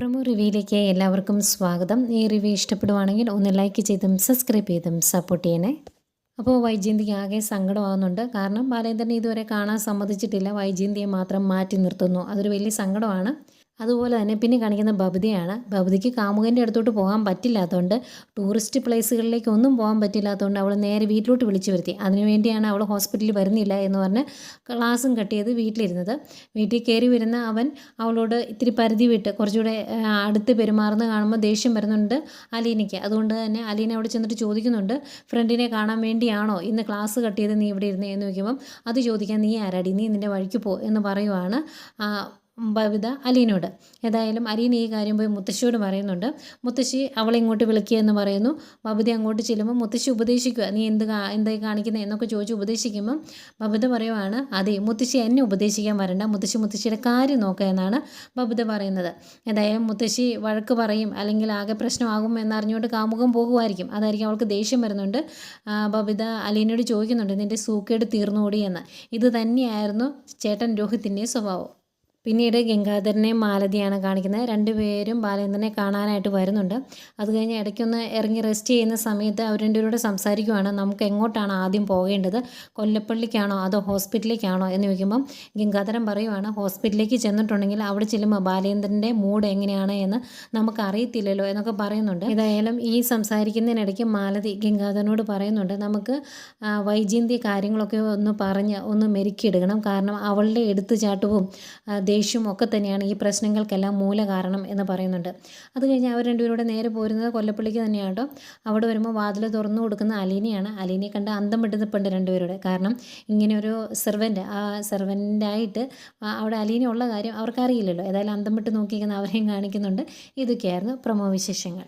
Promo റിവ്യൂയിലേക്ക് എല്ലാവർക്കും സ്വാഗതം. ഈ റിവ്യൂ ഇഷ്ടപ്പെടുവാണെങ്കിൽ ഒന്ന് ലൈക്ക് ചെയ്തും സബ്സ്ക്രൈബ് ചെയ്തും സപ്പോർട്ട് ചെയ്യണേ. അപ്പോൾ വൈജയന്തിക്ക് ആകെ സങ്കടമാകുന്നുണ്ട്. കാരണം ബാലേന്ദ്രനെ ഇതുവരെ കാണാൻ സമ്മതിച്ചിട്ടില്ല. വൈജയന്തിയെ മാത്രം മാറ്റി നിർത്തുന്നു. അതൊരു വലിയ സങ്കടമാണ്. അതുപോലെ തന്നെ പിന്നെ കാണിക്കുന്ന ബബിതയാണ് ബബിതയ്ക്ക് കാമുകന്റെ അടുത്തോട്ട് പോകാൻ പറ്റില്ലാത്തതുകൊണ്ട് ടൂറിസ്റ്റ് പ്ലേസുകളിലേക്ക് ഒന്നും പോകാൻ പറ്റില്ലാത്തതുകൊണ്ട് അവൾ നേരെ വീട്ടിലോട്ട് വിളിച്ചു വരുത്തി. അതിനുവേണ്ടിയാണ് അവൾ ഹോസ്പിറ്റലിൽ വരുന്നില്ല എന്ന് പറഞ്ഞ് ക്ലാസ്സും കട്ട് ചെയ്ത് വീട്ടിലിരുന്നത്. വീട്ടിൽ കയറി വരുന്ന അവൻ അവളോട് ഇത്തിരി പരിധി വിട്ട് കുറച്ചുകൂടെ അടുത്ത് പെരുമാറുന്ന കാണുമ്പോൾ ദേഷ്യം വരുന്നുണ്ട് അലീനയ്ക്ക്. അതുകൊണ്ട് തന്നെ അലീന അവിടെ ചെന്നിട്ട് ചോദിക്കുന്നുണ്ട് ഫ്രണ്ടിനെ കാണാൻ വേണ്ടിയാണോ ഇന്ന് ക്ലാസ് കട്ട് ചെയ്ത് നീ ഇവിടെ ഇരുന്നേ? എന്ന് ചോദിക്കുമ്പം അത് ചോദിക്കാൻ നീ ആരാടി? നീ നിന്റെ വഴിക്ക് പോ എന്ന് പറയുവാണ്. ബബിത അലീനോട്. ഏതായാലും അലീന ഈ കാര്യം പോയി മുത്തശ്ശിയോട് പറയുന്നുണ്ട്. മുത്തശ്ശി അവളെ ഇങ്ങോട്ട് വിളിക്കുക എന്ന് പറയുന്നു. ബബിത അങ്ങോട്ട് ചെല്ലുമ്പോൾ മുത്തശ്ശി ഉപദേശിക്കുക. നീ എന്ത് എന്തായി കാണിക്കുന്നത് എന്നൊക്കെ ചോദിച്ച് ഉപദേശിക്കുമ്പം ബബിത പറയുവാണ് അതെ മുത്തശ്ശി എന്നെ ഉപദേശിക്കാൻ വരണ്ട. മുത്തശ്ശി മുത്തശ്ശിയുടെ കാര്യം നോക്കുക എന്നാണ് ബബിത പറയുന്നത്. ഏതായാലും മുത്തശ്ശി വഴക്ക് പറയും അല്ലെങ്കിൽ ആകെ പ്രശ്നമാകും എന്നറിഞ്ഞുകൊണ്ട് കാമുകം പോകുമായിരിക്കും. അതായിരിക്കും അവൾക്ക് ദേഷ്യം വരുന്നുണ്ട്. ഭവിത അലീനോട് ചോദിക്കുന്നുണ്ട് നിന്റെ സൂക്കേട് തീർന്നുകൂടി എന്ന്. ഇത് തന്നെയായിരുന്നു ചേട്ടൻ രോഹിത്തിന്റെ സ്വഭാവം. പിന്നീട് ഗംഗാധരനെയും മാലതിയാണ് കാണിക്കുന്നത്. രണ്ടുപേരും ബാലേന്ദ്രനെ കാണാനായിട്ട് വരുന്നുണ്ട്. അത് കഴിഞ്ഞ് ഇടയ്ക്കൊന്ന് ഇറങ്ങി റെസ്റ്റ് ചെയ്യുന്ന സമയത്ത് അവർ രണ്ടുപേരോട് സംസാരിക്കുവാണ്. നമുക്ക് എങ്ങോട്ടാണ് ആദ്യം പോകേണ്ടത്? കൊല്ലപ്പള്ളിക്കാണോ അതോ ഹോസ്പിറ്റലിലേക്കാണോ എന്ന് ചോദിക്കുമ്പം ഗംഗാധരൻ പറയുവാണ് ഹോസ്പിറ്റലിലേക്ക് ചെന്നിട്ടുണ്ടെങ്കിൽ അവിടെ ചെല്ലുമ്പോൾ ബാലേന്ദ്രന്റെ മൂഡ് എങ്ങനെയാണ് എന്ന് നമുക്ക് അറിയത്തില്ലല്ലോ എന്നൊക്കെ പറയുന്നുണ്ട്. ഏതായാലും ഈ സംസാരിക്കുന്നതിനിടയ്ക്ക് മാലതി ഗംഗാധരനോട് പറയുന്നുണ്ട് നമുക്ക് വൈജയന്തി കാര്യങ്ങളൊക്കെ ഒന്ന് പറഞ്ഞ് ഒന്ന് മെരുക്കിയെടുക്കണം. കാരണം അവളുടെ എടുത്തുചാട്ടവും ദേഷ്യവും ഒക്കെ തന്നെയാണ് ഈ പ്രശ്നങ്ങൾക്കെല്ലാം മൂലകാരണം എന്ന് പറയുന്നുണ്ട്. അത് കഴിഞ്ഞ് അവർ രണ്ടുപേരുടെ നേരെ പോരുന്നത് കൊല്ലപ്പള്ളിക്ക് തന്നെയാണ് കേട്ടോ. അവിടെ വരുമ്പോൾ വാതിൽ തുറന്നു കൊടുക്കുന്ന അലീനയാണ്. അലീനയെ കണ്ട് അന്തം വിട്ട് നിൽപ്പുണ്ട് രണ്ടുപേരുടെ. കാരണം ഇങ്ങനെ ഒരു സെർവന്റ് ആ സെർവന്റായിട്ട് അവിടെ അലീന ഉള്ള കാര്യം അവർക്കറിയില്ലല്ലോ. ഏതായാലും അന്തം വിട്ട് നോക്കിയിരിക്കുന്ന അവരെയും കാണിക്കുന്നുണ്ട്. ഇതൊക്കെയായിരുന്നു പ്രമോ വിശേഷങ്ങൾ.